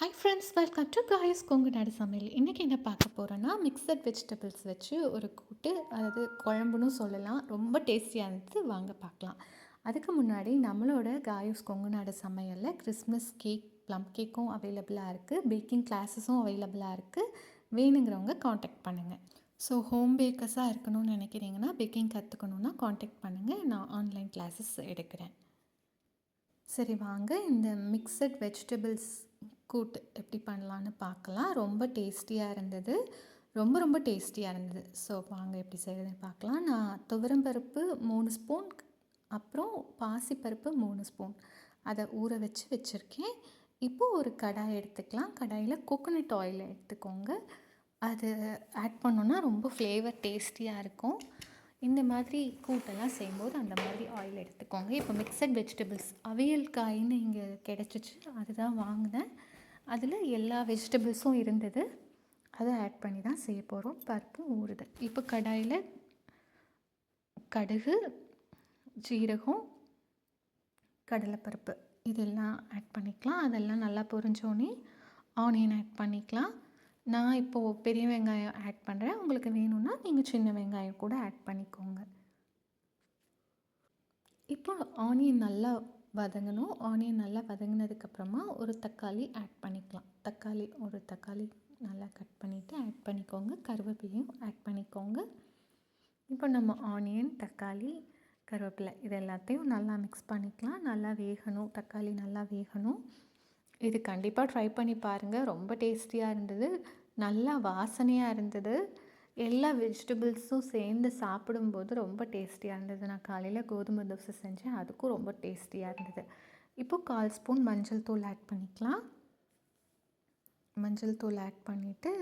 Hi friends welcome to காயஸ் கொங்கு நாடு சமையல் இன்றைக்கி என்ன பார்க்க போகிறோன்னா மிக்சட் வெஜிடபிள்ஸ் வச்சு ஒரு கூட்டு அதாவது குழம்புன்னு சொல்லலாம். ரொம்ப டேஸ்டியாக இருந்தது வாங்க பார்க்கலாம். அதுக்கு முன்னாடி நம்மளோட காயஸ் கொங்கு நாடு சமையலில் கிறிஸ்மஸ் கேக் ப்ளம் கேக்கும் அவைலபிளாக இருக்குது பேக்கிங் கிளாஸஸும் அவைலபிளாக இருக்குது வேணுங்கிறவங்க காண்டாக்ட் பண்ணுங்கள் ஸோ ஹோம் பேக்கர்ஸாக இருக்கணும்னு நினைக்கிறீங்கன்னா பேக்கிங் கற்றுக்கணுன்னா காண்டாக்ட் பண்ணுங்கள் நான் ஆன்லைன் கிளாஸஸ் எடுக்கிறேன். சரி வாங்க. இந்த மிக்சட் வெஜிடபிள்ஸ் கூட்டு எப்படி பண்ணலான்னு பார்க்கலாம். ரொம்ப டேஸ்டியாக இருந்தது. ரொம்ப ரொம்ப டேஸ்டியாக இருந்தது. ஸோ வாங்க எப்படி செய்கிறதுன்னு பார்க்கலாம். நான் துவரம்பருப்பு மூணு ஸ்பூன் அப்புறம் பாசிப்பருப்பு மூணு ஸ்பூன். அதை ஊற வச்சு வச்சுருக்கேன். இப்போது ஒரு கடாய் எடுத்துக்கலாம். கடாயில் கோகோனட் ஆயில் எடுத்துக்கோங்க. அது ஆட் பண்ணோன்னா ரொம்ப ஃப்ளேவர் டேஸ்டியாக இருக்கும். இந்த மாதிரி கூட்டெல்லாம் செய்யும்போது அந்த மாதிரி ஆயில் எடுத்துக்கோங்க. இப்போ மிக்சட் வெஜிடபிள்ஸ் அவியல் காயின்னு இங்கே கிடச்சிச்சு. அதுதான் வாங்கினேன். அதில் எல்லா வெஜிடபிள்ஸும் இருந்தது. அதை ஆட் பண்ணி தான் செய்ய போகிறோம் பருப்பும் ஊறுது. இப்போ கடாயில் கடுகு ஜீரகம் கடலைப்பருப்பு. இதெல்லாம் ஆட் பண்ணிக்கலாம். அதெல்லாம் நல்லா பொரிஞ்சோன்னே ஆனியன் ஆட் பண்ணிக்கலாம். நான் இப்போது பெரிய வெங்காயம் ஆட் பண்ணுறேன் உங்களுக்கு வேணும்னா நீங்கள் சின்ன வெங்காயம் கூட ஆட் பண்ணிக்கோங்க. இப்போ ஆனியன் நல்லா வதங்கணும். ஆனியன் நல்லா வதங்கினதுக்கப்புறமா ஒரு தக்காளி ஆட் பண்ணிக்கலாம். தக்காளி ஒரு தக்காளி நல்லா கட் பண்ணிவிட்டு ஆட் பண்ணிக்கோங்க. கருவேப்பிலையும் ஆட் பண்ணிக்கோங்க. இப்போ நம்ம ஆனியன் தக்காளி கருவேப்பிலை இது எல்லாத்தையும் நல்லா மிக்ஸ் பண்ணிக்கலாம். நல்லா வேகணும். தக்காளி நல்லா வேகணும். இது கண்டிப்பாக ட்ரை பண்ணி பாருங்கள் ரொம்ப டேஸ்டியாக இருந்தது. நல்லா வாசனையாக இருந்தது. எல்லா வெஜிடபிள்ஸும் சேர்ந்து சாப்பிடும்போது ரொம்ப டேஸ்டியாக இருந்தது. நான் காலையில் கோதுமை தோசை செஞ்சேன். அதுக்கும் ரொம்ப டேஸ்டியாக இருந்தது. இப்போது கால் ஸ்பூன் மஞ்சள் தூள் ஆட் பண்ணிக்கலாம். மஞ்சள் தூள் ஆட் பண்ணிவிட்டு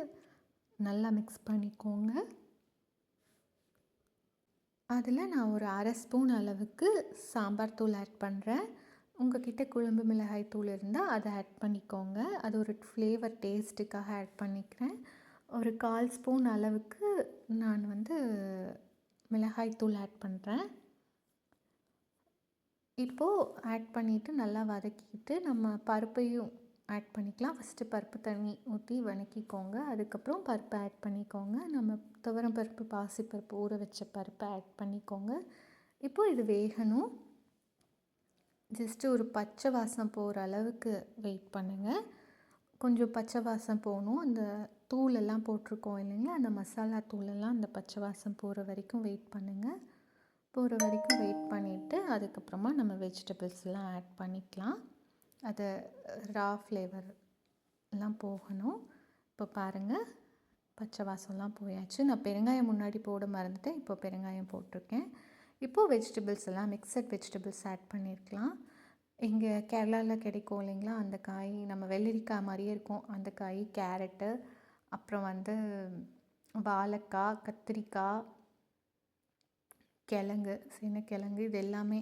நல்லா மிக்ஸ் பண்ணிக்கோங்க. அதில் நான் ஒரு அரை ஸ்பூன் அளவுக்கு சாம்பார் தூள் ஆட் பண்ணுறேன் உங்ககிட்ட குழம்பு மிளகாய் தூள் இருந்தால் அதை ஆட் பண்ணிக்கோங்க. அது ஒரு ஃப்ளேவர் டேஸ்ட்டுக்காக ஆட் பண்ணிக்கிறேன். ஒரு கால் ஸ்பூன் அளவுக்கு நான் வந்து மிளகாய் தூள் ஆட் பண்ணுறேன் இப்போது ஆட் பண்ணிவிட்டு நல்லா வதக்கிட்டு நம்ம பருப்பையும் ஆட் பண்ணிக்கலாம். ஃபஸ்ட்டு பருப்பு தண்ணி ஊற்றி வதக்கிக்கோங்க அதுக்கப்புறம் பருப்பை ஆட் பண்ணிக்கோங்க. நம்ம துவரம் பருப்பு பாசிப்பருப்பு ஊற வச்ச பருப்பை ஆட் பண்ணிக்கோங்க. இப்போது இது வேகணும். ஜஸ்ட்டு ஒரு பச்சை வாசம் போகிற அளவுக்கு வெயிட் பண்ணுங்கள் கொஞ்சம் பச்சை வாசம் போகணும். அந்த தூளெல்லாம் போட்டிருக்கோம் இல்லைங்களா? அந்த மசாலா தூளெல்லாம் அந்த பச்சை வாசம் போகிற வரைக்கும் வெயிட் பண்ணுங்கள் போகிற வரைக்கும் வெயிட் பண்ணிவிட்டு அதுக்கப்புறமா நம்ம வெஜிடபிள்ஸ்லாம் ஆட் பண்ணிக்கலாம். அது ரா ஃப்ளேவர் எல்லாம் போகணும். இப்போ பாருங்கள் பச்சை வாசம்லாம் போயாச்சு. நான் பெருங்காயம் முன்னாடி போட மறந்துட்டேன். இப்போ பெருங்காயம் போட்டிருக்கேன். இப்போது வெஜிடபிள்ஸ் எல்லாம் மிக்சட் வெஜிடபிள்ஸ் ஆட் பண்ணியிருக்கலாம் இங்கே கேரளாவில் கிடைக்கும் இல்லைங்களா? அந்த காய் நம்ம வெள்ளரிக்காய் மாதிரியே இருக்கும். அந்த காய் கேரட்டு அப்புறம் வந்து வாழைக்காய் கத்திரிக்காய் கிழங்கு சின்ன கிழங்கு இது எல்லாமே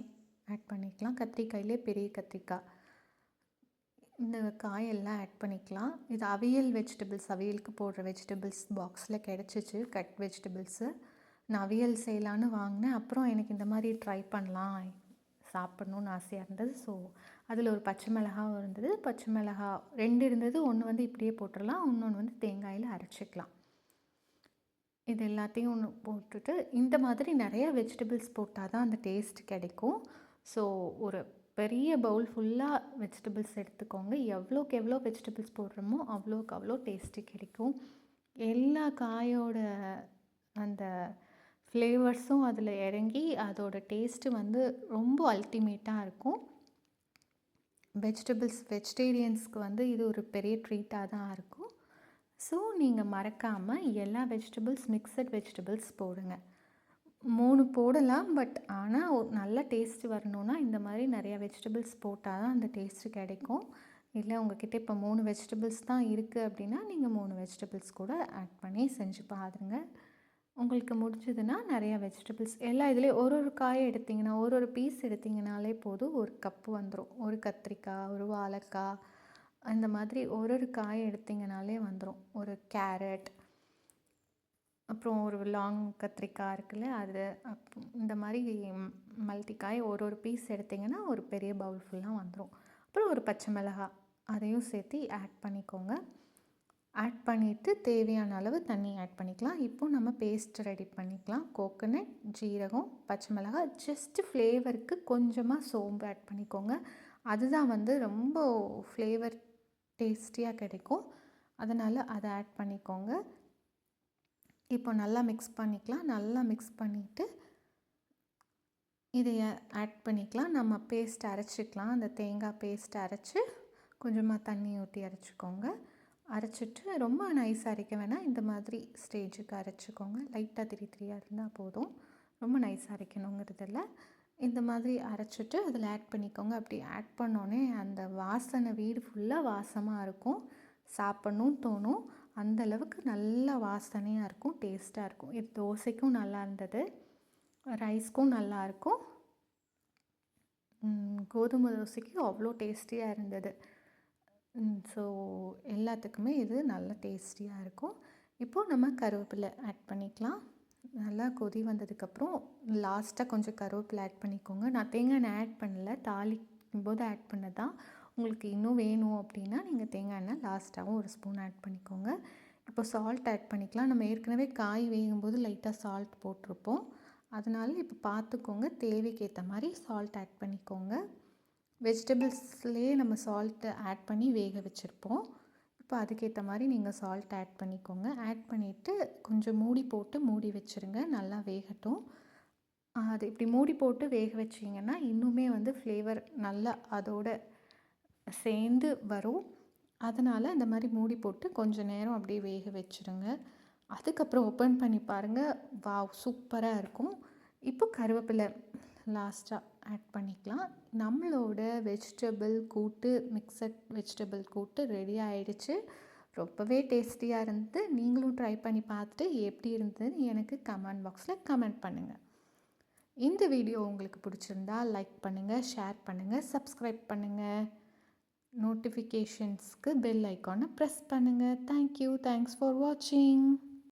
ஆட் பண்ணிக்கலாம். கத்திரிக்காயிலே பெரிய கத்திரிக்காய். இந்த காயெல்லாம் ஆட் பண்ணிக்கலாம். இது அவியல் வெஜிடபிள்ஸ் அவியலுக்கு போடுற வெஜிடபிள்ஸ் பாக்ஸில் கிடச்சிச்சு. கட் வெஜிடபிள்ஸு நான் அவியல் செய்யலான்னு வாங்கினேன். அப்புறம் எனக்கு இந்த மாதிரி ட்ரை பண்ணலாம். சாப்பிட்ணுன்னு ஆசையாக இருந்தது. ஸோ அதில் ஒரு பச்சை மிளகாவும் இருந்தது. பச்சை மிளகா ரெண்டு இருந்தது. ஒன்று வந்து இப்படியே போட்டுடலாம். இன்னொன்று வந்து தேங்காயில் அரைச்சிக்கலாம். இது எல்லாத்தையும் ஒன்று போட்டுட்டு இந்த மாதிரி நிறைய வெஜிடபிள்ஸ் போட்டால் தான் அந்த டேஸ்ட் கிடைக்கும். ஸோ ஒரு பெரிய பவுல் ஃபுல்லாக வெஜிடபிள்ஸ் எடுத்துக்கோங்க. எவ்வளோக்கு எவ்வளோ வெஜிடபிள்ஸ் போடுறோமோ அவ்வளோக்கு அவ்வளோ டேஸ்ட்டு கிடைக்கும். எல்லா காயோட அந்த ஃப்ளேவர்ஸும் அதில் இறங்கி அதோட டேஸ்ட்டு வந்து ரொம்ப அல்டிமேட்டாக இருக்கும். வெஜிடபிள்ஸ் வெஜிடேரியன்ஸ்க்கு வந்து இது ஒரு பெரிய ட்ரீட்டாக தான் இருக்கும். ஸோ நீங்கள் மறக்காமல் எல்லா வெஜிடபிள்ஸ் மிக்சட் வெஜிடபிள்ஸ் போடுங்க. மூணு போடலாம் பட் ஆனால் நல்ல டேஸ்ட் வரணுன்னா இந்த மாதிரி நிறையா வெஜிடபிள்ஸ் போட்டால் தான் அந்த டேஸ்ட்டு கிடைக்கும். இல்லை உங்ககிட்ட இப்போ மூணு வெஜிடபிள்ஸ் தான் இருக்குது அப்படின்னா நீங்கள் மூணு வெஜிடபிள்ஸ் கூட ஆட் பண்ணி செஞ்சு பாருங்கள் உங்களுக்கு முடிஞ்சதுன்னா நிறையா வெஜிடபிள்ஸ் எல்லா இதுலேயும் ஒரு ஒரு காயை எடுத்திங்கன்னா ஒரு ஒரு பீஸ் எடுத்திங்கனாலே போதும். ஒரு கப்பு வந்துடும் ஒரு கத்திரிக்காய் ஒரு வாழைக்காய் அந்த மாதிரி ஒரு ஒரு காயை எடுத்திங்கனாலே வந்துடும் ஒரு கேரட் அப்புறம் ஒரு லாங் கத்திரிக்காய் இருக்குல்ல அது அப் இந்த மாதிரி மல்டி காய் ஒரு ஒரு பீஸ் எடுத்திங்கன்னா ஒரு பெரிய பவுல் ஃபுல்லாக வந்துடும் அப்புறம் ஒரு பச்சை மிளகாய் அதையும் சேர்த்து ஆட் பண்ணிக்கோங்க. ஆட் பண்ணிவிட்டு தேவையான அளவு தண்ணி ஆட் பண்ணிக்கலாம். இப்போது நம்ம பேஸ்ட் ரெடி பண்ணிக்கலாம். கோகோனட் ஜீரகம் பச்சை மிளகாய் ஜஸ்ட்டு ஃப்ளேவருக்கு கொஞ்சமாக சோம்பு ஆட் பண்ணிக்கோங்க. அதுதான் வந்து ரொம்ப ஃப்ளேவர் டேஸ்டியாக கிடைக்கும். அதனால் அதை ஆட் பண்ணிக்கோங்க. இப்போ நல்லா மிக்ஸ் பண்ணிக்கலாம். நல்லா மிக்ஸ் பண்ணிவிட்டு இதை ஆட் பண்ணிக்கலாம். நம்ம பேஸ்ட் அரைச்சிக்கலாம். அந்த தேங்காய் பேஸ்ட் அரைச்சி கொஞ்சமாக தண்ணி ஊற்றி அரைச்சிக்கோங்க. அரைச்சிட்டு ரொம்ப நைஸ் அரைக்க வேணாம். இந்த மாதிரி ஸ்டேஜுக்கு அரைச்சிக்கோங்க. லைட்டாக திரி திரியாக இருந்தால் போதும். ரொம்ப நைஸ் அரைக்கணுங்கிறதில்ல. இந்த மாதிரி அரைச்சிட்டு அதில் ஆட் பண்ணிக்கோங்க. அப்படி ஆட் பண்ணோன்னே அந்த வாசனை வீடு ஃபுல்லாக வாசமாக இருக்கும். சாப்பிட்ணும் தோணும். அந்த அளவுக்கு நல்ல வாசனையாக இருக்கும். டேஸ்ட்டாக இருக்கும். இது தோசைக்கும் நல்லா இருந்தது. ரைஸ்க்கும் நல்லாயிருக்கும் கோதுமை தோசைக்கு அவ்வளோ டேஸ்டியாக இருந்தது. ஸோ எல்லாத்துக்குமே இது நல்ல டேஸ்டியாக இருக்கும். இப்போது நம்ம கருவேப்பிலை ஆட் பண்ணிக்கலாம். நல்லா கொதி வந்ததுக்கப்புறம் லாஸ்ட்டாக கொஞ்சம் கருவேப்பிலை ஆட் பண்ணிக்கோங்க. நான் தேங்காய் எண்ணெய் ஆட் பண்ணல. தாளிக்கும் போது ஆட் பண்ணதான். உங்களுக்கு இன்னும் வேணும் அப்படின்னா நீங்கள் தேங்காய் எண்ணெய் லாஸ்ட்டாகவும் ஒரு ஸ்பூன் ஆட் பண்ணிக்கோங்க. இப்போ சால்ட் ஆட் பண்ணிக்கலாம். நம்ம ஏற்கனவே காய் வேகும்போது லைட்டாக சால்ட் போட்டிருப்போம். அதனால் இப்போ பார்த்துக்கோங்க. தேவைக்கு ஏற்ற மாதிரி சால்ட் ஆட் பண்ணிக்கோங்க. வெஜிடபிள்ஸ்லேயே நம்ம சால்ட்டை ஆட் பண்ணி வேக வச்சுருப்போம். இப்போ அதுக்கேற்ற மாதிரி நீங்கள் சால்ட் ஆட் பண்ணிக்கோங்க. ஆட் பண்ணிவிட்டு கொஞ்சம் மூடி போட்டு மூடி வச்சுருங்க. நல்லா வேகட்டும். அது இப்படி மூடி போட்டு வேக வச்சிங்கன்னா இன்னுமே வந்து ஃப்ளேவர் நல்லா அதோட சேர்ந்து வரும். அதனால் அந்த மாதிரி மூடி போட்டு கொஞ்சம் நேரம் அப்படியே வேக வச்சுருங்க. அதுக்கப்புறம் ஓப்பன் பண்ணி பாருங்கள் வா சூப்பராக இருக்கும். இப்போ கருவேப்பிலை லாஸ்ட்டாக ஆட் பண்ணிக்கலாம். நம்மளோட வெஜிடபிள் கூட்டு மிக்சட் வெஜிடபிள் கூட்டு ரெடி ஆகிடுச்சு ரொம்பவே டேஸ்டியாக இருந்து நீங்களும் ட்ரை பண்ணி பார்த்துட்டு எப்படி இருந்ததுன்னு எனக்கு கமெண்ட் பாக்ஸில் கமெண்ட் பண்ணுங்கள் இந்த வீடியோ உங்களுக்கு பிடிச்சிருந்தா லைக் பண்ணுங்கள் ஷேர் பண்ணுங்கள் சப்ஸ்கிரைப் பண்ணுங்கள் நோட்டிஃபிகேஷன்ஸ்க்கு பெல் ஐக்கானை ப்ரெஸ் பண்ணுங்கள் தேங்க்யூ தேங்க்ஸ் ஃபார் வாட்சிங்